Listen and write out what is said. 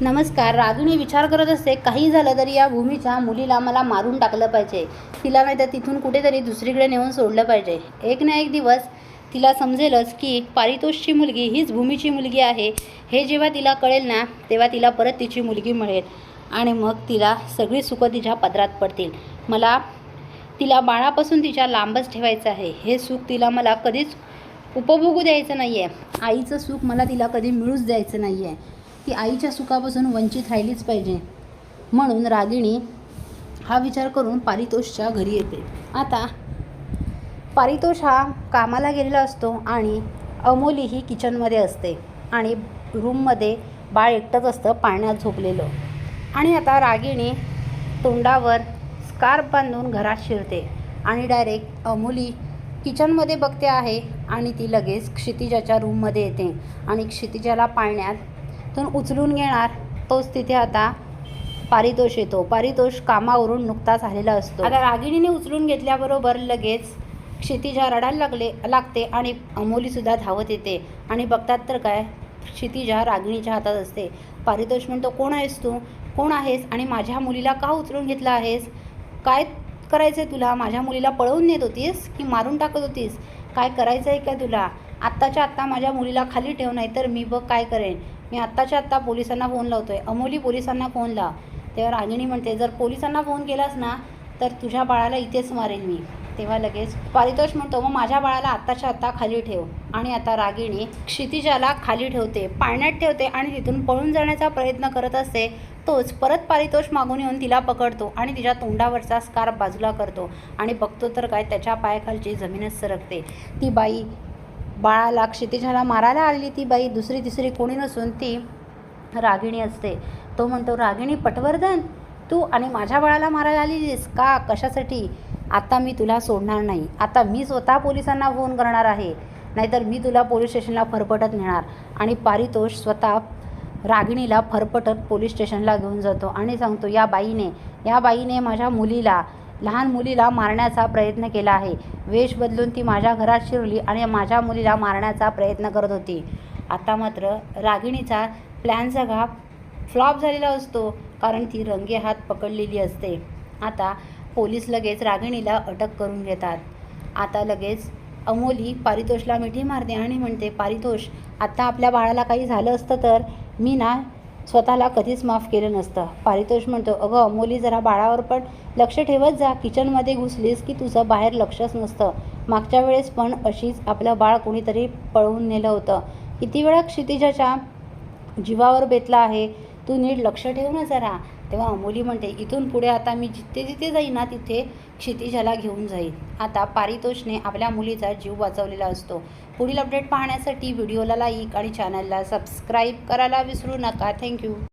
नमस्कार रागिणी विचार करत असते काही झालं तरी या भूमीच्या मुलीला मला मारून टाकलं पाहिजे. तिला नाही तर तिथून कुठेतरी दुसरीकडे नेऊन सोडलं पाहिजे. एक ना एक दिवस तिला समजेलच की पारितोषची मुलगी हीच भूमीची मुलगी आहे. हे जेव्हा तिला कळेल ना तेव्हा तिला परत तिची मुलगी मिळेल. आणि मग तिला सगळी सुखं तिच्या पदरात पडतील. मला तिला बाळापासून तिच्या लांबच ठेवायचं आहे. हे सुख तिला मला कधीच उपभोगू द्यायचं नाही आहे आईचं सुख मला तिला कधी मिळूच द्यायचं नाही आहे ती आईच्या सुखापासून वंचित राहिलीच पाहिजे. म्हणून रागिणी हा विचार करून पारितोषच्या घरी येते. आता पारितोष हा कामाला गेलेला असतो आणि अमोली ही किचनमध्ये असते आणि रूममध्ये बाळ एकटंच असतं पाळण्यात झोपलेलं. आणि आता रागिणी तोंडावर स्कार्फ बांधून घरात शिरते आणि डायरेक्ट अमोली किचनमध्ये बघते आहे आणि ती लगेच क्षितिजाच्या रूममध्ये येते आणि क्षितिजाला पाळण्यात तून उचलून घेणार तोच तिथे आता पारितोष येतो. पारितोष कामावरून नुकताच आलेला असतो. आता रागिणीने उचलून घेतल्याबरोबर लगेच क्षितिजा रडायला लागले लागते आणि अमोलीसुद्धा धावत येते. आणि बघतात तर काय? क्षितिजा रागिणीच्या हातात असते. पारितोष म्हणतो कोण आहेस तू? कोण आहेस? आणि माझ्या मुलीला का उचलून घेतलं आहेस? काय करायचं आहे तुला? माझ्या मुलीला पळवून नेत होतीस की मारून टाकत होतीस? काय करायचं आहे का तुला? आत्ताच्या आत्ता माझ्या मुलीला खाली ठेव नाही तर मी बघ काय करेन. मी आत्ताच्या आत्ता पोलिसांना फोन लावतो आहे अमोली पोलिसांना फोन लाव. तेव्हा रागिणी म्हणते जर पोलिसांना फोन केलास ना तर तुझ्या बाळाला इथेच मारेन मी. तेव्हा लगेच पारितोष म्हणतो मग माझ्या बाळाला आत्ताच्या आत्ता खाली ठेव आणि आता रागिणी क्षितिजाला खाली ठेवते पाळण्यात ठेवते आणि तिथून पळून जाण्याचा प्रयत्न करत असते तोच परत पारितोष मागून येऊन तिला पकडतो आणि तिच्या तोंडावरचा स्कार्फ बाजूला करतो आणि बघतो तर काय त्याच्या पायाखालची जमीनच सरकते. ती बाई बाळाला क्षितिजाला मारायला आलेली ती बाई दुसरी तिसरी कोणी नसून ती रागिणी असते. तो म्हणतो रागिणी पटवर्धन तू आणि माझ्या बाळाला मारायला आलेलीस का? कशासाठी? आता मी तुला सोडणार नाही. आता मी स्वतः पोलिसांना फोन करणार आहे. नाहीतर मी तुला पोलीस स्टेशनला फरफटत नेणार. आणि पारितोष स्वतः रागिणीला फरफटत पोलीस स्टेशनला घेऊन जातो आणि सांगतो या बाईने या बाईने माझ्या मुलीला लहान मुलीला मारण्याचा प्रयत्न केला आहे. वेश बदलून ती माझ्या घरात शिरली आणि माझ्या मुलीला मारण्याचा प्रयत्न करत होती. आता मात्र रागिणीचा प्लॅन सगळा फ्लॉप झालेला असतो कारण ती रंगे हात पकडलेली असते. आता पोलीस लगेच रागिणीला अटक करून घेतात. आता लगेच अमोली पारितोषला मिठी मारते आणि म्हणते पारितोष आता आपल्या बाळाला काही झालं असतं तर? मी ना स्वतःला कधीच माफ केलं नसतं. पारितोष म्हणतो अगं अमोली जरा बाळावर पण लक्ष ठेवत जा. किचनमध्ये घुसलीस की तुझं बाहेर लक्षच नसतं. मागच्या वेळेस पण अशीच आपलं बाळ कोणीतरी पळवून नेलं होतं. किती वेळा क्षितिजाच्या जीवावर बेतला आहे. तू नीट लक्ष ठेव ना जरा. तेव्हा अमोली म्हणते इथून पुढे आता मी जिथे जिथे जाईन ना तिथे क्षितिजाला घेऊन जाईन. आता पारितोषने आपल्या मुलीचा जीव वाचवलेला असतो. पुढील अपडेट पाहण्यासाठी व्हिडिओला लाईक आणि चॅनलला सबस्क्राईब करायला विसरू नका. थँक्यू